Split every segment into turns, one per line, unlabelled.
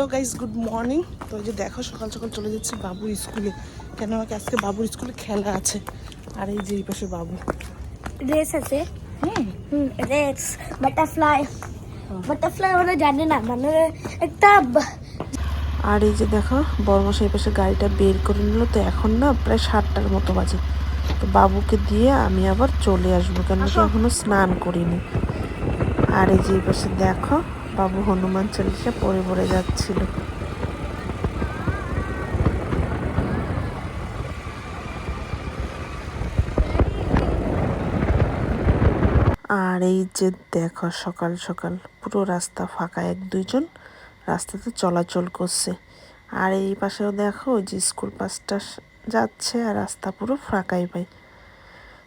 Hello guys good morning তো এই যে দেখো সকাল সকাল চলে যাচ্ছে বাবুর স্কুলে। কেন আমাকে আজকে বাবুর স্কুলে খেলা আছে? আর এই যে এই পাশে বাবু।
রেস আছে? হুম। রেস বাটারফ্লাই বাটারফ্লাই ওরা জানে না মানে একটা
আর এই যে দেখো বড়মাসা এই পাশে গাড়িটা বের করে নিল। তো এখন না প্রায় সাতটার মতো বাজে। তো বাবুকে দিয়ে আমি আবার চলে আসব কেন কি এখনও স্নান করিনি। আর এই যে এই পাশে দেখো বাবু হনুমান চালিশা পড়ে পড়ে যাচ্ছিল। আর এই যে দেখো সকাল সকাল, পুরো রাস্তা ফাঁকা, এক দুইজন রাস্তাতে চলাচল করছে। আর এই পাশেও দেখো ওই যে স্কুল পাসটা যাচ্ছে আর রাস্তা পুরো ফাঁকাই পাই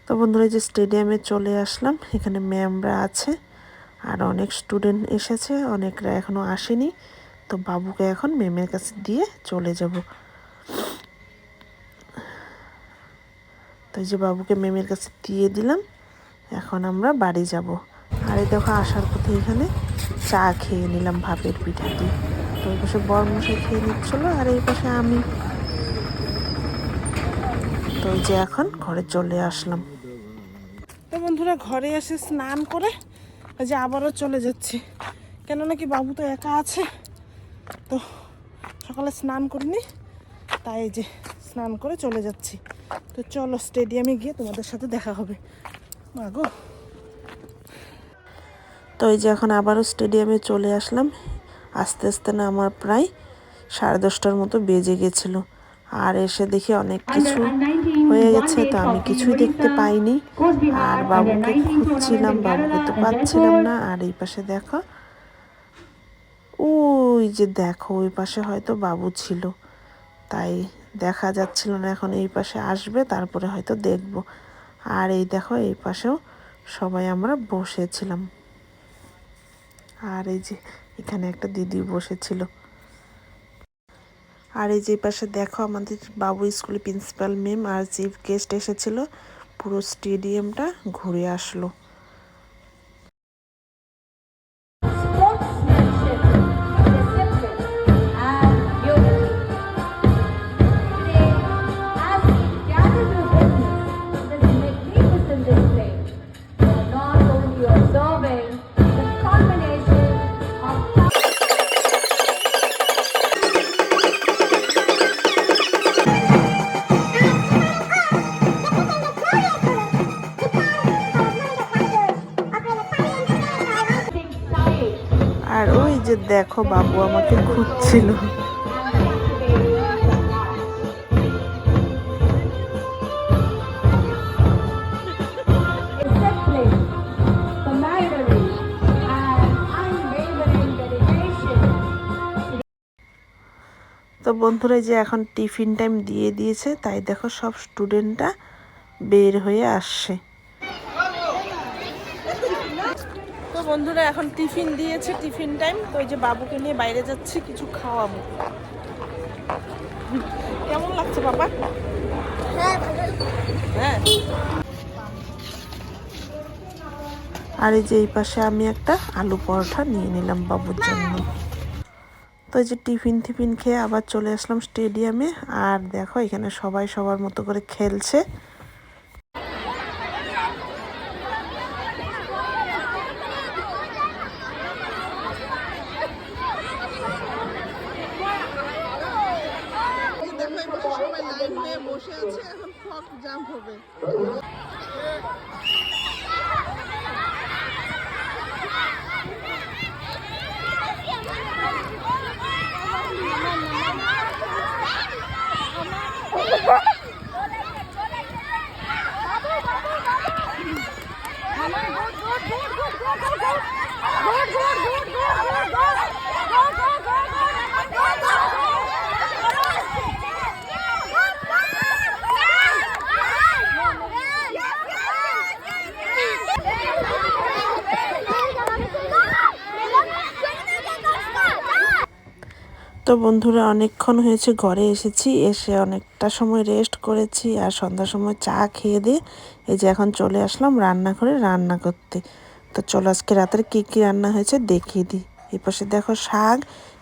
তো বন্ধুরা যে স্টেডিয়ামে চলে আসলাম, এখানে ম্যামরা আছে। আর অনেক স্টুডেন্ট এসেছে, অনেকরা এখনও আসেনি। তো বাবুকে এখন ম্যামের কাছে দিয়ে চলে যাব। তো যে বাবুকে ম্যামের কাছে দিয়ে দিলাম, এখন আমরা বাড়ি যাব। আর এই দেখো আসার পথে এখানে চা খেয়ে নিলাম ভাপের পিঠা দিয়ে। তো ওই পাশে বরমশাই খেয়ে নিচ্ছিলো, আর এই পাশে আমি। তো যে এখন ঘরে চলে আসলাম। তো বন্ধুরা, ঘরে এসে স্নান করে যে আবারও চলে যাচ্ছি। কেন নাকি বাবু তো একা আছে। তো সকালে স্নান করিনি, তাই যে স্নান করে চলে যাচ্ছি। তো চলো স্টেডিয়ামে গিয়ে তোমাদের সাথে দেখা হবে। মাগো তো এই যে এখন আবারও স্টেডিয়ামে চলে আসলাম। আস্তে আস্তে না আমার প্রায় সাড়ে দশটার মতো বেজে গেছিল। আর এসে দেখি অনেক কিছু হয়ে গেছে, তো আমি কিছুই দেখতে পাইনি। আর বাবুকে খুঁজছিলাম, বাবুকে তো পাচ্ছিলাম না। আর এই পাশে দেখো, ওই যে দেখো, ওই পাশে হয়তো বাবু ছিল। তাই দেখা যাচ্ছিল না, এখন এই পাশে আসবে, তারপরে হয়তো দেখব। আর এই দেখো, এই পাশেও সবাই আমরা বসেছিলাম। আর এই যে এখানে একটা দিদি বসেছিল। আর এই যে পাশে দেখো আমাদের বাবু স্কুলে প্রিন্সিপাল ম্যাম আর চিফ গেস্ট এসেছিল, পুরো স্টেডিয়ামটা ঘুরে আসলো। যে দেখো বাবু আমাকে খুঁজছিল। তো বন্ধুরা যে এখন টিফিন টাইম দিয়ে দিয়েছে, তাই দেখো সব স্টুডেন্টরা বের হয়ে আসছে। তো বন্ধুরা এখন টিফিন দিয়েছে টিফিন টাইম তো ওই যে বাবুকে নিয়ে বাইরে যাচ্ছি কিছু খাওয়াবো। কেমন লাগছে বাবা?
হ্যাঁ
হ্যাঁ। আর এই যে এই পাশে আমি একটা আলু পরোটা নিয়ে নিলাম বাবুর জন্য। তো এই যে টিফিন টিফিন খেয়ে আবার চলে আসলাম স্টেডিয়ামে। আর দেখো এখানে সবাই সবার মতো করে খেলছে। তো বন্ধুরা অনেকক্ষণ হয়েছে, ঘরে এসেছি, এসে অনেকটা সময় রেস্ট করেছি আর সন্ধ্যার সময় চা খেয়ে দিয়ে এই যে এখন চলে আসলাম রান্না করে রান্না করতে। তো চলো আজকে রাতের কী কী রান্না হয়েছে দেখিয়ে দিই। এই পাশে দেখো শাক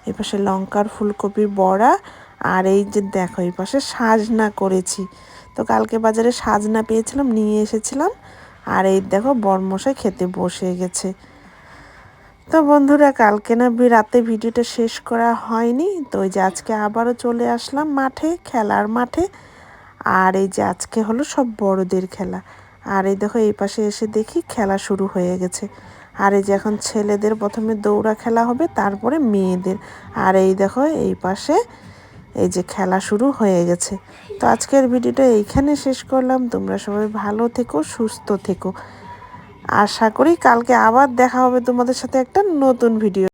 এই পাশে লঙ্কার ফুলকপির বড়া আর এই যে দেখো এই পাশে সাজনা করেছি। তো কালকে বাজারে সাজনা পেয়েছিলাম, নিয়ে এসেছিলাম আর এই দেখো বরমশাই খেতে বসে গেছে। তো বন্ধুরা, কালকে না রাতে ভিডিওটা শেষ করা হয়নি। তো ওই যে আজকে আবারও চলে আসলাম মাঠে, খেলার মাঠে। আর এই যে আজকে হলো সব বড়দের খেলা। আর এই দেখো, এই পাশে এসে দেখি খেলা শুরু হয়ে গেছে। আর এই যে এখন ছেলেদের প্রথমে দৌড়া খেলা হবে, তারপরে মেয়েদের। আর এই দেখো, এই পাশে এই যে খেলা শুরু হয়ে গেছে। তো আজকের ভিডিওটা এইখানে শেষ করলাম। তোমরা সবাই ভালো থেকো, সুস্থ থেকো। আশা করি কালকে আবার দেখা হবে তোমাদের সাথে একটা নতুন ভিডিও